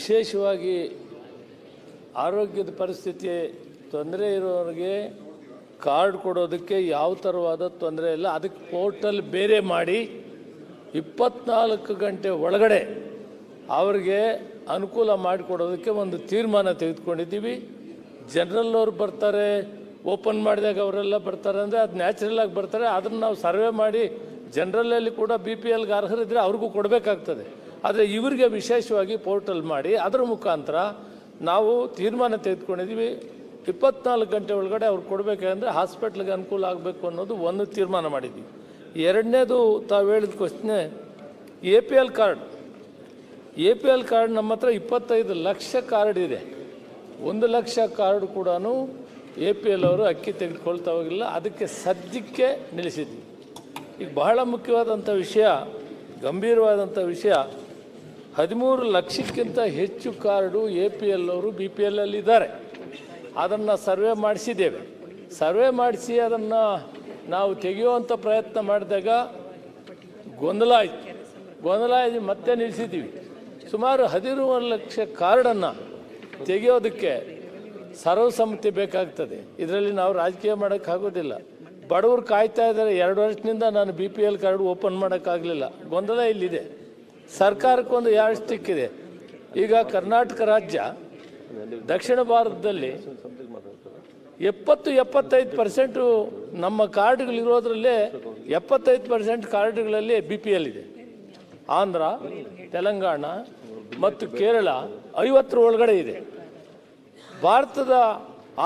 ವಿಶೇಷವಾಗಿ ಆರೋಗ್ಯದ ಪರಿಸ್ಥಿತಿ ತೊಂದರೆ ಇರೋರಿಗೆ ಕಾರ್ಡ್ ಕೊಡೋದಕ್ಕೆ ಯಾವ ಥರವಾದ ತೊಂದರೆ ಇಲ್ಲ. ಅದಕ್ಕೆ ಪೋರ್ಟಲ್ ಬೇರೆ ಮಾಡಿ ಇಪ್ಪತ್ನಾಲ್ಕು ಗಂಟೆ ಒಳಗಡೆ ಅವ್ರಿಗೆ ಅನುಕೂಲ ಮಾಡಿಕೊಡೋದಕ್ಕೆ ಒಂದು ತೀರ್ಮಾನ ತೆಗೆದುಕೊಂಡಿದ್ದೀವಿ. ಜನರಲ್ ಅವ್ರು ಬರ್ತಾರೆ, ಓಪನ್ ಮಾಡಿದಾಗ ಅವರೆಲ್ಲ ಬರ್ತಾರೆ ಅಂದರೆ ಅದು ನ್ಯಾಚುರಲ್ ಆಗಿ ಬರ್ತಾರೆ. ಅದನ್ನು ನಾವು ಸರ್ವೆ ಮಾಡಿ ಜನರಲ್ಲಲ್ಲಿ ಕೂಡ ಬಿ ಪಿ ಎಲ್ಗೆ ಅರ್ಹರಿದ್ದರೆ ಅವ್ರಿಗೂ ಕೊಡಬೇಕಾಗ್ತದೆ. ಆದರೆ ಇವರಿಗೆ ವಿಶೇಷವಾಗಿ ಪೋರ್ಟಲ್ ಮಾಡಿ ಅದರ ಮುಖಾಂತರ ನಾವು ತೀರ್ಮಾನ ತೆಗೆದುಕೊಂಡಿದ್ದೀವಿ ಇಪ್ಪತ್ನಾಲ್ಕು ಗಂಟೆ ಒಳಗಡೆ ಅವ್ರು ಕೊಡಬೇಕಂದ್ರೆ ಹಾಸ್ಪಿಟ್ಲಿಗೆ ಅನುಕೂಲ ಆಗಬೇಕು ಅನ್ನೋದು ಒಂದು ತೀರ್ಮಾನ ಮಾಡಿದ್ವಿ. ಎರಡನೇದು ತಾವು ಹೇಳಿದ question A P L card A P L card ನಮ್ಮ ಹತ್ರ ಇಪ್ಪತ್ತೈದು ಲಕ್ಷ ಕಾರ್ಡ್ ಇದೆ. ಒಂದು ಲಕ್ಷ ಕಾರ್ಡ್ ಕೂಡ ಎ ಪಿ ಎಲ್ ಅವರು ಅಕ್ಕಿ ತೆಗೆದುಕೊಳ್ತಾ ಹೋಗಿಲ್ಲ. ಅದಕ್ಕೆ ಸದ್ಯಕ್ಕೆ ನಿಲ್ಲಿಸಿದ್ವಿ. ಈಗ ಬಹಳ ಮುಖ್ಯವಾದಂಥ ವಿಷಯ, ಗಂಭೀರವಾದಂಥ ವಿಷಯ ಹದಿಮೂರು ಲಕ್ಷಕ್ಕಿಂತ ಹೆಚ್ಚು ಕಾರ್ಡು ಎ ಪಿ ಎಲ್ ಅವರು, ಬಿ ಪಿ ಎಲ್ ಇದ್ದಾರೆ ಅದನ್ನು ಸರ್ವೆ ಮಾಡಿಸಿದ್ದೇವೆ. ಸರ್ವೆ ಮಾಡಿಸಿ ಅದನ್ನು ನಾವು ತೆಗೆಯುವಂಥ ಪ್ರಯತ್ನ ಮಾಡಿದಾಗ ಗೊಂದಲ ಆಯಿತು. ಗೊಂದಲ ಆಗಿ ಮತ್ತೆ ನಿಲ್ಲಿಸಿದ್ದೀವಿ. ಸುಮಾರು ಹದಿಮೂರು ಲಕ್ಷ ಕಾರ್ಡನ್ನು ತೆಗೆಯೋದಕ್ಕೆ ಸರ್ವಸಮ್ಮತಿ ಬೇಕಾಗ್ತದೆ. ಇದರಲ್ಲಿ ನಾವು ರಾಜಕೀಯ ಮಾಡೋಕ್ಕಾಗೋದಿಲ್ಲ. ಬಡವರು ಕಾಯ್ತಾ ಇದ್ದಾರೆ, ಎರಡು ವರ್ಷದಿಂದ ನಾನು B P L card open ಮಾಡೋಕ್ಕಾಗಲಿಲ್ಲ. ಗೊಂದಲ ಇಲ್ಲಿದೆ. ಸರ್ಕಾರಕ್ಕೊಂದು ಯಾರು ಸ್ಟಿಕ್ ಇದೆ? ಈಗ ಕರ್ನಾಟಕ ರಾಜ್ಯ ದಕ್ಷಿಣ ಭಾರತದಲ್ಲಿ ಎಪ್ಪತ್ತು ಎಪ್ಪತ್ತೈದು ಪರ್ಸೆಂಟು ನಮ್ಮ ಕಾರ್ಡ್ಗಳಿರೋದ್ರಲ್ಲೇ ಎಪ್ಪತ್ತೈದು ಪರ್ಸೆಂಟ್ ಕಾರ್ಡ್ಗಳಲ್ಲಿ ಬಿ ಪಿ ಎಲ್ ಇದೆ. ಆಂಧ್ರ, ತೆಲಂಗಾಣ ಮತ್ತು ಕೇರಳ ಐವತ್ತರ ಒಳಗಡೆ ಇದೆ. ಭಾರತದ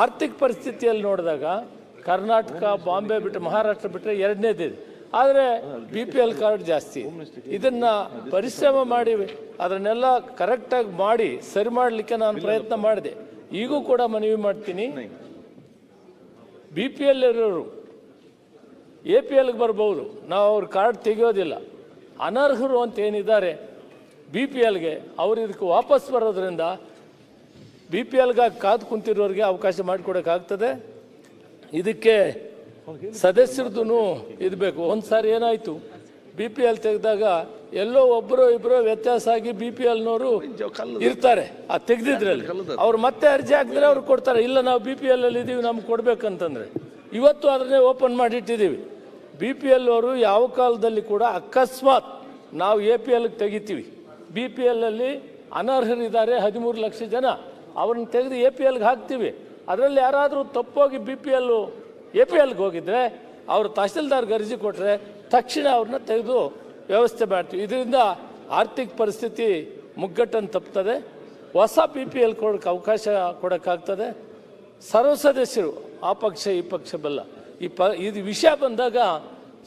ಆರ್ಥಿಕ ಪರಿಸ್ಥಿತಿಯಲ್ಲಿ ನೋಡಿದಾಗ ಕರ್ನಾಟಕ, ಬಾಂಬೆ ಬಿಟ್ಟು ಮಹಾರಾಷ್ಟ್ರ ಬಿಟ್ಟರೆ ಎರಡನೇದಿದೆ. ಆದರೆ ಬಿ ಪಿ ಎಲ್ ಕಾರ್ಡ್ ಜಾಸ್ತಿ. ಇದನ್ನು ಪರಿಶ್ರಮ ಮಾಡಿ, ಅದನ್ನೆಲ್ಲ ಕರೆಕ್ಟಾಗಿ ಮಾಡಿ, ಸರಿ ಮಾಡಲಿಕ್ಕೆ ನಾನು ಪ್ರಯತ್ನ ಮಾಡಿದೆ. ಈಗೂ ಕೂಡ ಮನವಿ ಮಾಡ್ತೀನಿ. ಬಿ ಪಿ ಎಲ್ ಇರೋರು ಎ ಪಿ ಎಲ್ಗೆ ಬರ್ಬೋದು. ನಾವು ಅವ್ರ ಕಾರ್ಡ್ ತೆಗೆಯೋದಿಲ್ಲ. ಅನರ್ಹರು ಅಂತ ಏನಿದ್ದಾರೆ ಬಿ ಪಿ ಎಲ್ಗೆ ಅವ್ರು ಇದಕ್ಕೆ ವಾಪಸ್ ಬರೋದ್ರಿಂದ ಬಿ ಪಿ ಎಲ್ಗಾಗಿ ಕಾದು ಕುಂತಿರೋರಿಗೆ ಅವಕಾಶ ಮಾಡಿಕೊಡೋಕ್ಕಾಗ್ತದೆ. ಇದಕ್ಕೆ ಸದಸ್ಯರದ್ದು ಇರಬೇಕು ಬೇಕು ಒಂದು ಸಾರಿ ಏನಾಯಿತು ಬಿ ಪಿ ಎಲ್ ತೆಗೆದಾಗ ಎಲ್ಲೋ ಒಬ್ಬರು ಇಬ್ಬರು ವ್ಯತ್ಯಾಸ ಆಗಿ ಬಿ ಪಿ ಎಲ್ನವರು ಇರ್ತಾರೆ, ಆ ತೆಗೆದಿದ್ರಲ್ಲಿ. ಅವ್ರು ಮತ್ತೆ ಅರ್ಜಿ ಹಾಕಿದ್ರೆ ಅವ್ರು ಕೊಡ್ತಾರೆ. ಇಲ್ಲ, ನಾವು ಬಿ ಪಿ ಎಲ್ ಅಲ್ಲಿ ಇದೀವಿ, ನಮ್ಗೆ ಕೊಡ್ಬೇಕಂತಂದ್ರೆ. ಇವತ್ತು ಅದನ್ನೇ ಓಪನ್ ಮಾಡಿಟ್ಟಿದ್ದೀವಿ. ಬಿ ಪಿ ಎಲ್ ಅವರು ಯಾವ ಕಾಲದಲ್ಲಿ ಕೂಡ ಅಕಸ್ಮಾತ್ ನಾವು ಎ ಪಿ ಎಲ್ಗೆ ತೆಗಿತೀವಿ. ಬಿ ಪಿ ಎಲ್ಲಲ್ಲಿ ಅನರ್ಹರಿದ್ದಾರೆ ಹದಿಮೂರು ಲಕ್ಷ ಜನ. ಅವ್ರನ್ನ ತೆಗೆದು ಎ ಪಿ ಎಲ್ಗೆ ಹಾಕ್ತೀವಿ. ಅದರಲ್ಲಿ ಯಾರಾದರೂ ತಪ್ಪೋಗಿ B P L A P ಎಲ್ಗೆ ಹೋಗಿದ್ರೆ ಅವರು ತಹಸೀಲ್ದಾರ್ಗೆ ಅರ್ಜಿ ಕೊಟ್ಟರೆ ತಕ್ಷಣ ಅವ್ರನ್ನ ತೆಗೆದು ವ್ಯವಸ್ಥೆ ಮಾಡ್ತೀವಿ. ಇದರಿಂದ ಆರ್ಥಿಕ ಪರಿಸ್ಥಿತಿ ಮುಗ್ಗಟ್ಟನ್ನು ತಪ್ತದೆ. ಹೊಸ ಪಿ ಪಿ ಎಲ್ ಕೊಡೋಕ್ಕೆ ಅವಕಾಶ ಕೊಡೋಕ್ಕಾಗ್ತದೆ. ಸರ್ವ ಸದಸ್ಯರು, ಆ ಪಕ್ಷ, ಈ ಪಕ್ಷ ಬಲ್ಲ. ಈ ಪ, ಇದು ವಿಷಯ ಬಂದಾಗ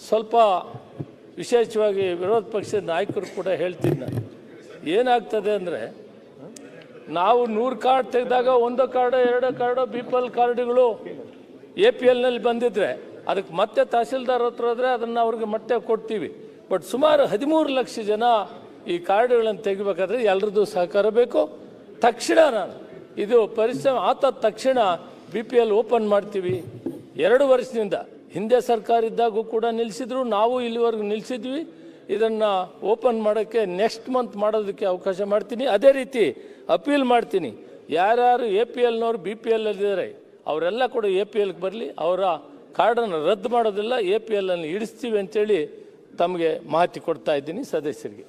ಸ್ವಲ್ಪ ವಿಶೇಷವಾಗಿ ವಿರೋಧ ಪಕ್ಷದ ನಾಯಕರು ಕೂಡ ಹೇಳ್ತೀನಿ ಏನಾಗ್ತದೆ ಅಂದರೆ, ನಾವು ನೂರು ಕಾರ್ಡ್ ತೆಗೆದಾಗ ಒಂದು ಕಾರ್ಡು, ಎರಡು ಕಾರ್ಡು ಬಿ ಪಿ ಎಲ್ ಕಾರ್ಡುಗಳು ಎ ಪಿ ಎಲ್ನಲ್ಲಿ ಬಂದಿದ್ರೆ ಅದಕ್ಕೆ ಮತ್ತೆ ತಹಸೀಲ್ದಾರ್ ಹತ್ರ ಹೋದರೆ ಅದನ್ನು ಅವ್ರಿಗೆ ಮತ್ತೆ ಕೊಡ್ತೀವಿ. ಬಟ್ ಸುಮಾರು ಹದಿಮೂರು ಲಕ್ಷ ಜನ ಈ ಕಾರ್ಡ್ಗಳನ್ನು ತೆಗಿಬೇಕಾದ್ರೆ ಎಲ್ಲರದ್ದು ಸಹಕಾರ ಬೇಕು. ತಕ್ಷಣ ನಾನು ಇದು ಪರಿಶ್ರಮ ಆತ ತಕ್ಷಣ ಬಿ ಪಿ ಎಲ್ ಓಪನ್ ಮಾಡ್ತೀವಿ. ಎರಡು ವರ್ಷದಿಂದ ಹಿಂದೆ ಸರ್ಕಾರ ಇದ್ದಾಗೂ ಕೂಡ ನಿಲ್ಲಿಸಿದ್ರು ನಾವು ಇಲ್ಲಿವರೆಗೂ ನಿಲ್ಲಿಸಿದ್ವಿ ಇದನ್ನು ಓಪನ್ ಮಾಡೋಕ್ಕೆ ನೆಕ್ಸ್ಟ್ ಮಂತ್ ಮಾಡೋದಕ್ಕೆ ಅವಕಾಶ ಮಾಡ್ತೀನಿ. ಅದೇ ರೀತಿ ಅಪೀಲ್ ಮಾಡ್ತೀನಿ. ಯಾರ್ಯಾರು ಎ ಪಿ ಎಲ್ನವ್ರು ಬಿ ಪಿ ಎಲ್ ಇದ್ದಾರೆ ಅವರೆಲ್ಲ ಕೂಡ ಎ ಪಿ ಎಲ್ಗೆ ಬರಲಿ, ಅವರ ಕಾರ್ಡನ್ನು ರದ್ದು ಮಾಡೋದಿಲ್ಲ ಎ ಪಿ ಎಲ್ ಅನ್ನು ಇಡಿಸ್ತೀವಿ ಅಂತೇಳಿ ತಮಗೆ ಮಾಹಿತಿ ಕೊಡ್ತಾ ಇದ್ದೀನಿ ಸದಸ್ಯರಿಗೆ.